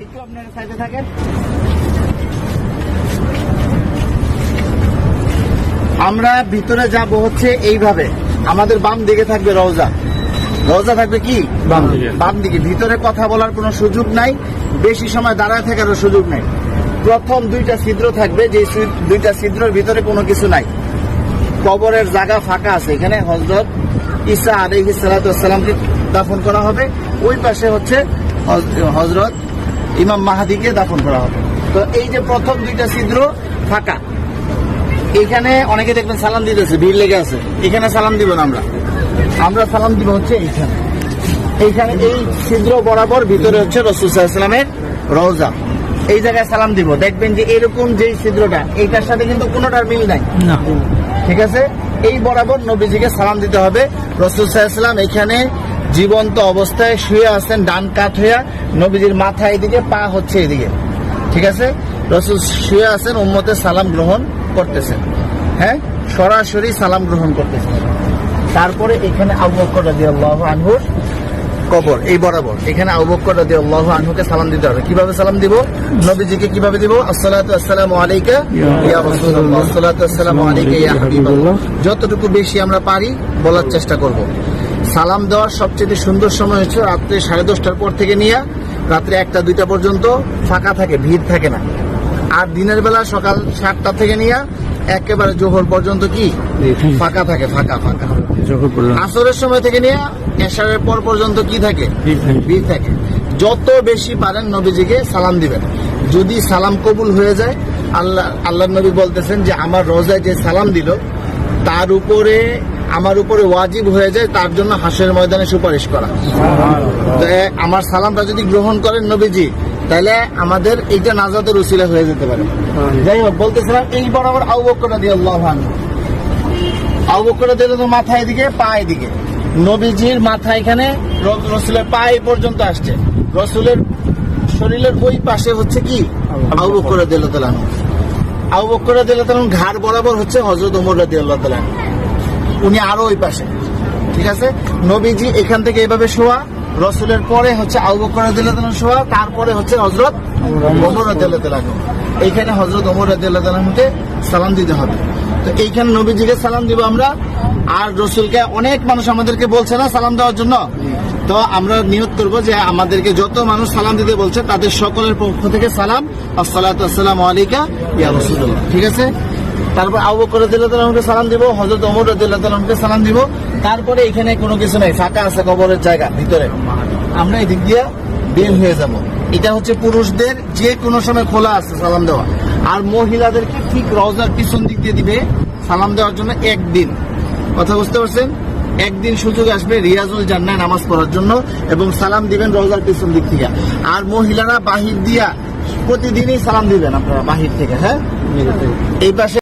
একটু আপনারা সাইডে থাকেন। আমরা ভিতরে যাব হচ্ছে এইভাবে। আমাদের বাম দিকে থাকবে রওজা। রওজা থাকবে কি? বাম দিকে। বাম দিকে। ভিতরে কথা বলার কোনো সুযোগ নাই। বেশি সময় দাঁড়ায় থাকারও সুযোগ নাই। প্রথম দুইটা ছিদ্র থাকবে। যে দুইটা ছিদ্রের ভিতরে কোনো কিছু নাই। কবরের জায়গা ফাঁকা আছে। এখানে হজরত ঈসা আলহি সালাতামকে দাফন করা হবে। ওই পাশে হচ্ছে হজরত ইমাম মাহাদিকে দাফন করা হবে। তো এই যে প্রথম দুইটা ছিদ্র ফাঁকা। এখানে অনেকে দেখবেন সালাম দিতেছে ভিড় লেগে আছে। এখানে সালাম দিব না আমরা। আমরা সালাম দিব হচ্ছে এইখানে। এইখানে এই ছিদ্র বরাবর ভিতরে হচ্ছে রসুল সাল্লামের রওজা। এই জায়গায় সালাম দিব। দেখবেন যে এরকম যে ছিদ্রটা এইটার সাথে কিন্তু কোনোটার মিল নাই। না। ঠিক আছে? এই বরাবর নবীজিকে সালাম দিতে হবে। রসুল সাল্লাম এখানে জীবন্ত অবস্থায় শুয়ে আছেন, ডান কাত হইয়া নবীজির মাথা এদিকে, পা হচ্ছে এদিকে। ঠিক আছে? রসুল শুয়ে আছেন উম্মতের সালাম গ্রহণ করতেছেন। হ্যাঁ? সরাসরি সালাম গ্রহণ করতেছেন। তারপরে এখানে আবু বকর রাদিয়াল্লাহু আনহুর কবর, এই বরাবর। এখানে আবু বকর রাদিয়াল্লাহু আনহুকে সালাম দিতে হবে। কীভাবে সালাম দিব? নবীজিকে কীভাবে দিব? আসসালাতু আসসালামু আলাইকা ইয়া রাসূলুল্লাহ। আসসালাতু আলাইকা ইয়া যতটুকু বেশি আমরা পারি, বলার চেষ্টা করব। সালাম দেওয়ার সবচেয়ে সুন্দর সময় হচ্ছে রাত্রে সাড়ে দশটার পর থেকে নিয়ে রাত্রে একটা দুইটা পর্যন্ত ফাঁকা থাকে ভিড় থাকে না। আর দিনের বেলা সকাল সাতটা থেকে নিয়ে একেবারে জোহর পর্যন্ত কি? ফাঁকা থাকে ফাঁকা ফাঁকা। আসরের সময় থেকে নিয়ে এশারের পর পর্যন্ত কি থাকে? ভিড় থাকে। ভিড় থাকে। যত বেশি পারেন নবীজিকে সালাম দিবেন। যদি সালাম কবুল হয়ে যায় আল্লাহ আল্লাহ নবী বলতেছেন যে আমার রোজায় যে সালাম দিল তার উপরে আমার উপরে ওয়াজিব হয়ে যায় তার জন্য হাসের ময়দানে সুপারিশ করা। তো আমার সালামটা যদি গ্রহণ করেন নবীজি তাহলে আমাদের এইটা নাজাতের উসিলা হয়ে যেতে পারে। যাই হোক বলতেছিলাম এই বরাবর আউ বকর দিয়ে আল্লাহ আবু বকর দিলে তো মাথা এদিকে পা এদিকে। নবীজির মাথা এখানে রসুলের পা এই পর্যন্ত আসছে। রসুলের শরীরের ওই পাশে হচ্ছে কি? আবু বকর। দিল তালান আবু বকর দিল তালান ঘাড় বরাবর হচ্ছে হজরত ওমর রাদি আল্লাহ তালান উনি আরও ওই পাশে। ঠিক আছে? নবীজি এখান থেকে এভাবে শোয়া, রসুলের পরে হচ্ছে আবু বকর দিল তালান শোয়া, তারপরে হচ্ছে হজরত ওমর তালান এইখানে হজরত ওমর রাদি আল্লাহ সালাম দিতে হবে। তো এইখানে নবীজিকে সালাম দিব আমরা। আর রসুলকে অনেক মানুষ আমাদেরকে বলছে না সালাম দেওয়ার জন্য। তো আমরা নিয়ত করব যে আমাদেরকে যত মানুষ সালাম দিতে বলছে, তাদের সকলের পক্ষ থেকে সালাম। আসসালাম আলাইকা ইয়া রসুল্লাহ ঠিক আছে? তারপর আবু বকর রাদিয়াল্লাহু সালাম দিব, হযরত ওমর রাদিয়াল্লাহু সালাম দিব। তারপরে এখানে কোনো কিছু নাই, ফাঁকা আছে কবরের জায়গা ভিতরে। আমরা এদিক দিয়ে বের হয়ে যাব। এটা হচ্ছে পুরুষদের যে কোনো সময় খোলা আছে সালাম দেওয়া। আর মহিলাদেরকে ঠিক রওজার পিছন দিক দিয়ে দিবে সালাম দেওয়ার জন্য একদিন। কথা বুঝতে পারছেন? একদিন সুযোগ আসবে রিয়াজুল জান্নায় নামাজ পড়ার জন্য এবং সালাম দিবেন রওজার পিছন দিক থেকে। আর মহিলারা বাহির দিয়া প্রতিদিনই সালাম দিবেন আপনারা বাহির থেকে হ্যাঁ? এই পাশে